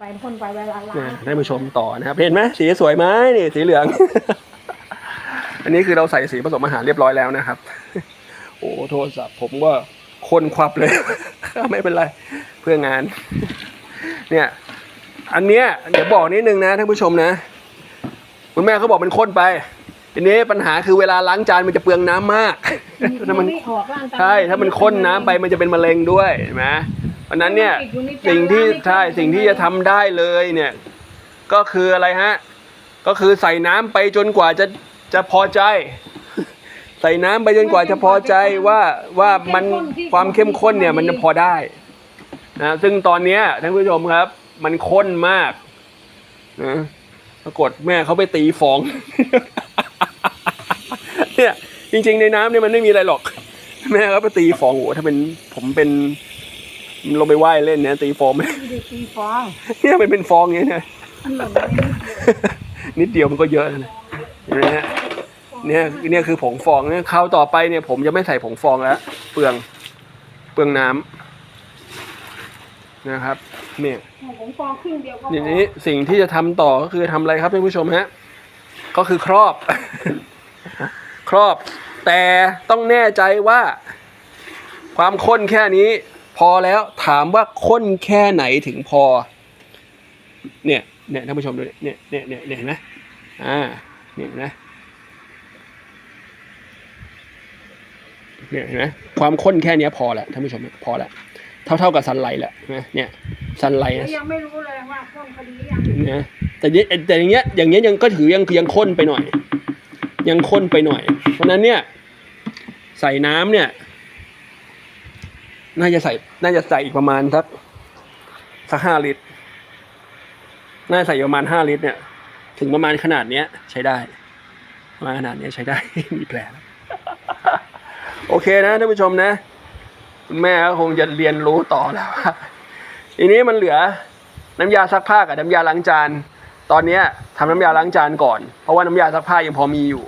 ไปพ่นไปเวลาล้างนะท่านผู้ชมต่อนะครับเห็นไหมสีสวยไหมนี่สีเหลือง อันนี้คือเราใส่สีผสมอาหารเรียบร้อยแล้วนะครับ โอ้โทรศัพท์ผมก็คนควับเลย ไม่เป็นไรเพื่องาน เนี่ย อันเนี้ยเดี๋ยวบอกนิดนึงนะท่านผู้ชมนะ คุณแม่เขาบอกมันข้นไปทีนี้ปัญหาคือเวลาล้างจานมันจะเปลืองน้ำมากถ้ามันไม่ออกร่างกายใช่ถ้ามันข้นน้ำไปมันจะเป็นมะเร็งด้วยเห็นไหม เพราะฉะนั้นเนี่ยติดอยู่ในจานสิ่งที่แล้วไม่ใช่ข้นสิ่งที่จะทำได้เลยเนี่ย ก็คืออะไรฮะ ก็คือใส่น้ำไปจนกว่าจะจะพอใจ ใส่น้ำไปจนกว่าจะพอใจว่าว่ามันความเข้มข้นเนี่ยมันจะพอได้นะซึ่งตอนเนี้ยท่านผู้ชมครับ มันข้นมากนะปรากฏแม่เขาไปตีฟอง เนี่ยจริง ๆ ในน้ำเนี่ยมันไม่มีอะไรหรอก แม่เขาไปตีฟองโอ้โหถ้าเป็นผมเป็น ลงไปว่ายเล่นเนี่ยตีฟองไม่ได้ตีฟองเนี่ยมันเป็นฟองอย่างเงี้ยนะมันหล่นไปนิดเดียวนิดเดียวมันก็เยอะแล้วนะเห็นไหมฮะเนี่ยเนี่ยคือผงฟองเนี่ยคราวต่อไปเนี่ย ผมจะไม่ใส่ผงฟองแล้วเปลืองเปลืองน้ำนะครับเนี่ยผมฟองครึ่งเดียวก็พอทีนี้สิ่งที่จะทำต่อก็คือทำอะไรครับท่านผู้ชมฮะก็คือครอบ ครอบ แต่ต้องแน่ใจว่า ความข้นแค่นี้ พอแล้วถามว่าข้นแค่ไหนถึงพอ เนี่ยเนี่ยท่านผู้ชมดูเนี่ยเนี่ยเนี่ยเนี่ยเห็นไหมอ่าเนี่ยเห็นไหมเนี่ยเห็นไหมความข้นแค่เนี้ยพอแล้วท่านผู้ชมพอแล้วเท่าเท่ากับซันไลท์แล้วเห็นไหมเนี่ยซันไลท์แล้วนะยังไม่รู้เลยว่าข้นคดียังนะแต่เนี่ยแต่อย่างเงี้ยอย่างเงี้ยยังก็ถือยังยังข้นไปหน่อย ยังข้นไปหน่อย เพราะฉะนั้นเนี่ย ใส่น้ำเนี่ย น่าจะใส่ น่าจะใส่อีกประมาณสักสักห้าลิตร น่าใส่ประมาณห้าลิตร เนี่ย ถึงประมาณขนาดเนี้ย ใช้ได้ประมาณขนาดเนี้ยใช้ได้ มีแผลโอเคนะท่านผู้ชมนะคุณแม่ก็คงจะเรียนรู้ต่อแล้วว่าทีนี้มันเหลือน้ำยาซักผ้ากับน้ำยาล้างจาน ตอนเนี้ยทำน้ำยาล้างจานก่อน เพราะว่าน้ำยาซักผ้ายังพอมีอยู่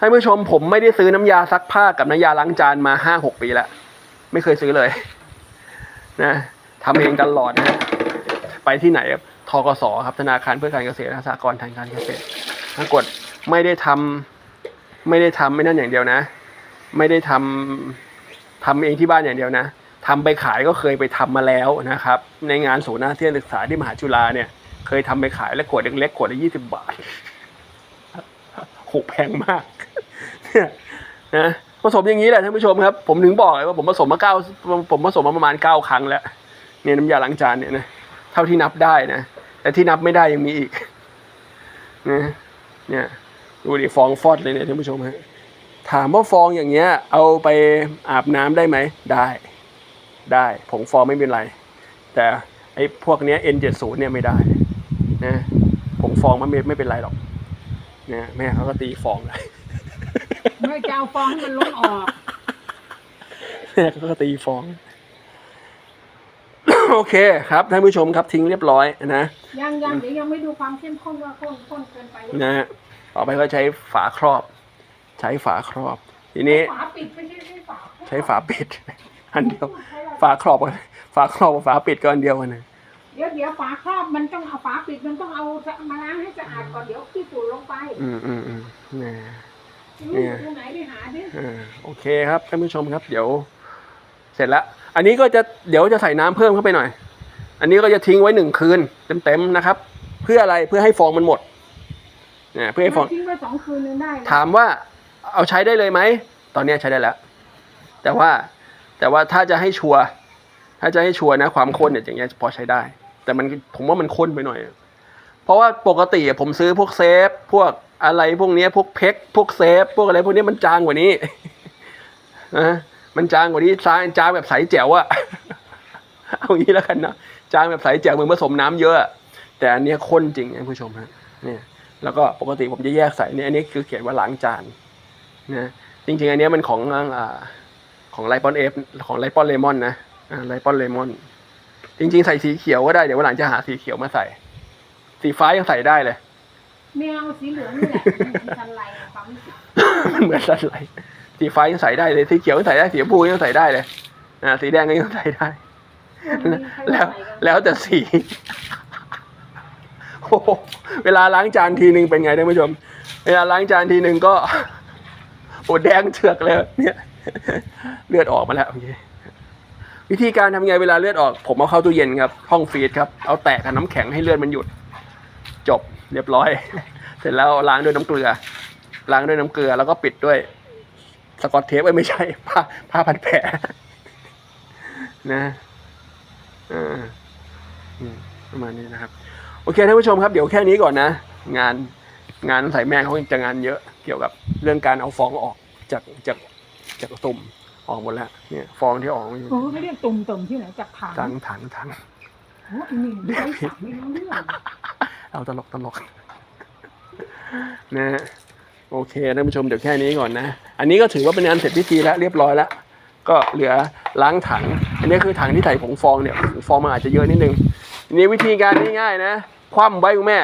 ท่านผู้ชมผมไม่ได้ซื้อน้ำยาซักผ้ากับน้ำยาล้างจานมาห้าหกปีแล้ว ไม่เคยซื้อเลย นะทำเองตลอดนะไปที่ไหนครับทกสครับธนาคารเพื่อการเกษตรและสหกรณ์ทางการเกษตรปรากฏไม่ได้ทำไม่ได้ทำไม่นั่นอย่างเดียวนะ ไม่ได้ทำทำเองที่บ้านอย่างเดียวนะทำไปขายก็เคยไปทำมาแล้วนะครับ ในงานศูนย์อาเซียนศึกษาที่มหาจุฬาเนี่ย เคยทำไปขายและขวดเล็กๆขวดละยี่สิบบาทโหแพงมากเนี่ยนะ ผสมอย่างนี้แหละท่านผู้ชมครับ ผมถึงบอกเลยว่าผมผสมมาเก้าผมผสมมาประมาณเก้าครั้งแล้วเนี่ยน้ำยาล้างจานเนี่ยนะเท่าที่นับได้นะแต่ที่นับไม่ได้ยังมีอีกนะเนี่ยดูดิฟองฟอดเลยเนี่ยท่านผู้ชมฮะถามว่าฟองอย่างเงี้ย เอาไปอาบน้ำได้ไหมได้ ได้ผงฟองไม่เป็นไร แต่ไอ้พวกเนี้ย N70 เนี่ยไม่ได้นะผงฟองมันไม่ไม่เป็นไรหรอกเนี่ยแม่เขาก็ตีฟองเลย ไม่จะเอาฟองให้มันล้นออกแม่เขาก็ตีฟอง โอเคครับท่านผู้ชมครับทิ้งเรียบร้อยนะยังยังเดี๋ยวยังไม่ดูความเข้มข้นว่าข้นข้นเกินไปหรือเปล่านะฮะต่อไปก็ใช้ฝาครอบ ใช้ฝาครอบ ทีนี้ ฝาปิดไม่ใช่ใช่ฝาใช้ฝาปิด อันเดียว ฝาครอบกับฝาครอบกับฝาปิดก็อันเดียวกันนะเดี๋ยวเดี๋ยวฝาครอบมันต้องเอาฝาปิดมันต้องเอามาล้างให้สะอาดก่อนเดี๋ยวขี้ฝุ่นลงไป อืมอืมอืมนะ นี่อยู่ตรงไหนไปหาดิอ่าโอเคครับท่านผู้ชมครับ เดี๋ยว เสร็จแล้ว อันนี้ก็จะเดี๋ยวจะใส่น้ำเพิ่มเข้าไปหน่อย อันนี้ก็จะทิ้งไว้หนึ่งคืนเต็มๆนะครับ เพื่ออะไรเพื่อให้ฟองมันหมดนะเพื่อให้ฟองทิ้งไว้สองคืนนึงได้เลยถามว่าเอาใช้ได้เลยไหมตอนนี้ใช้ได้แล้ว แต่ว่าแต่ว่าถ้าจะให้ชัวร์ถ้าจะให้ชัวร์นะ ความข้นเนี่ยอย่างเงี้ยพอใช้ได้ แต่มันผมว่ามันข้นไปหน่อย เพราะว่าปกติอะผมซื้อพวกเซฟพวก อะไรพวกนี้พวกเพ็กพวกเซฟ พวกอะไรพวกนี้มันจางกว่านี้นะมันจางกว่านี้จางจางแบบใสแจ๋วอะเอางี้แล้วกันนะจางแบบใสแจ๋วเหมือนผสมน้ำเยอะ แต่อันนี้ข้นจริงนะผู้ชมฮะเนี่ยแล้วก็ปกติผมจะแยกใส่เนี่ยอันนี้คือเขียนว่าล้างจานนะจริงๆ อันนี้มันของอ่าของไลปอนเอฟของไลปอนเลมอนนะไลปอนเลมอนจริงๆ ใส่สีเขียวก็ได้เดี๋ยววันหลังจะหาสีเขียวมาใส่ สีฟ้ายังใส่ได้เลย ไม่เอาสีเหลืองนี่แหละมันเหมือนสันไลอะความรู้สึกมันเหมือนอะไรสีฟ้ายังใส่ได้เลยสีเขียวยังใส่ได้สีชมพูยังใส่ได้เลยอ่าสีแดงก็ยังใส่ได้มันมีใครแล้วใส่กันแล้วแต่สีโอ้โหเวลาล้างจานทีหนึ่งเป็นไงท่านผู้ชม เวลาล้างจานทีหนึ่งก็โอ้แดงเถือกเลยเนี่ย เลือดออกมาแล้วโอเควิธีการทำไงเวลาเลือดออก ผมเอาเข้าตู้เย็นครับ ห้องฟรีซครับ เอาแตะกับน้ำแข็งให้เลือดมันหยุด จบ เรียบร้อย เสร็จแล้วล้างด้วยน้ำเกลือ ล้างด้วยน้ำเกลือ แล้วก็ปิดด้วย สกอตเทปเอ้ยไม่ใช่ ผ้าผ้าพันแผลนะอ่าอืมประมาณนี้นะครับ โอเคท่านผู้ชมครับเดี๋ยวแค่นี้ก่อนนะ งานงานใส่แม่เขาจะงานเยอะเกี่ยวกับเรื่องการเอาฟองออกจากจากจากตุ่มออกหมดแล้วเนี่ย ฟองที่ออกไม่โอ้ไม่เรียกตุ่มตุ่มที่ไหนจากถังถังถังถังโอ้ยนี่ไม่ได้สับไม่รู้เรื่อง เอาตลกตลกนะฮะโอเคท่านผู้ชมเดี๋ยวแค่นี้ก่อนนะ อันนี้ก็ถือว่าเป็นงานเสร็จพิธีแล้วเรียบร้อยแล้วก็เหลือล้างถัง อันนี้คือถังที่ใส่ผงฟองเนี่ยผงฟองมันอาจจะเยอะนิดนึงนี้วิธีการง่ายๆนะ คว่ำไว้คุณแม่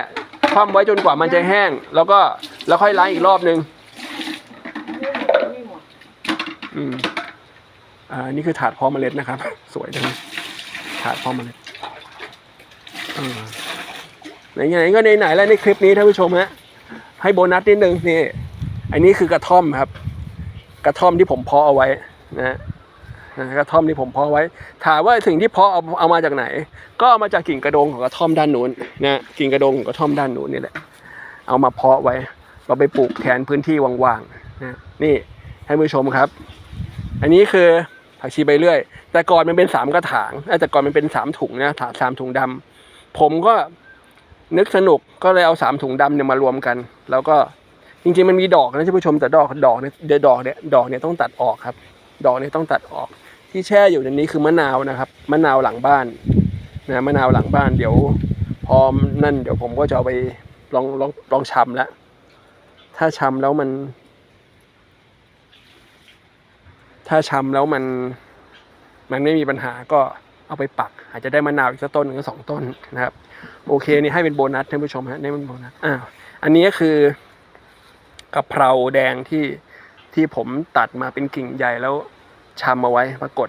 คว่ำไว้จนกว่ามันจะแห้ง แล้วก็แล้วค่อยล้างอีกรอบนึงอืมอ่านี่คือถาดเพาะเมล็ดนะครับ สวยจังถาดเพาะเมล็ดอ่า ไหนๆก็ไหนๆแล้วในคลิปนี้ท่านผู้ชมฮะให้โบนัสนิดนึงนี่อันนี้คือกระท่อมครับ กระท่อมที่ผมเพาะเอาไว้นะกระท่อมที่ผมเพาะไว้ ถามว่าสิ่งที่เพาะเอาเอามาจากไหน ก็เอามาจากกิ่งกระดงของกระท่อมด้านนู้นนะกิ่งกระดงของกระท่อมด้านนู้นนี่แหละเอามาเพาะไว้ เราไปปลูกแทนพื้นที่ว่างๆนะนี่ให้ผู้ชมครับ อันนี้คือผักชีใบเลื่อย แต่ก่อนมันเป็นสามกระถางแต่ก่อนมันเป็นสามถุงนะสามถุงดำผมก็ นึกสนุกก็เลยเอาสามถุงดำเนี่ยมารวมกัน แล้วก็จริงๆมันมีดอกนะท่านผู้ชมแต่ดอกดอกเนี่ยเดี๋ยวดอกเนี่ยดอกเนี่ยต้องตัดออกครับ ดอกเนี่ยต้องตัดออก ที่แช่อยู่ในนี้คือมะนาวนะครับมะนาวหลังบ้านนะมะนาวหลังบ้านเดี๋ยวพอนั่นเดี๋ยวผมก็จะเอาไปลองลองลองชำแล้วถ้าชำแล้วมัน ถ้าชำแล้วมัน มันไม่มีปัญหาก็ เอาไปปัก อาจจะได้มะนาวอีกสักต้นหนึ่งสองต้นนะครับ โอเคนี่ให้เป็นโบนัสท่านผู้ชมฮะนี่เป็นโบนัสอ่าอันนี้ก็คือกะเพราแดงที่ที่ผมตัดมาเป็นกิ่งใหญ่แล้วชำเอาไว้ปรากฏ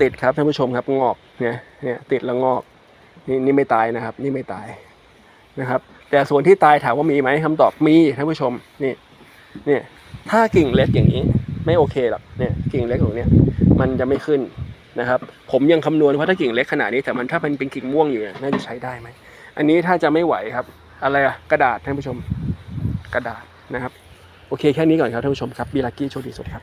ติดครับท่านผู้ชมครับงอกเนี่ยเนี่ยติดแล้วงอกนี่นี่ไม่ตายนะครับ นี่ไม่ตายนะครับ แต่ส่วนที่ตายถามว่ามีไหมคำตอบมีท่านผู้ชมนี่เนี่ยถ้ากิ่งเล็กอย่างนี้ ไม่โอเคหรอกเนี่ยกิ่งเล็กของเนี้ยมันจะไม่ขึ้น นะครับผมยังคำนวณว่าถ้ากิ่งเล็กขนาดนี้แต่มันถ้ามันเป็นกิ่งม่วงอยู่เนี่ยน่าจะใช้ได้ไหมอันนี้ถ้าจะไม่ไหวครับ อะไรอะกระดาษท่านผู้ชมกระดาษนะครับ โอเคแค่นี้ก่อนครับท่านผู้ชมครับบีลักกี้โชคดีสุดครับ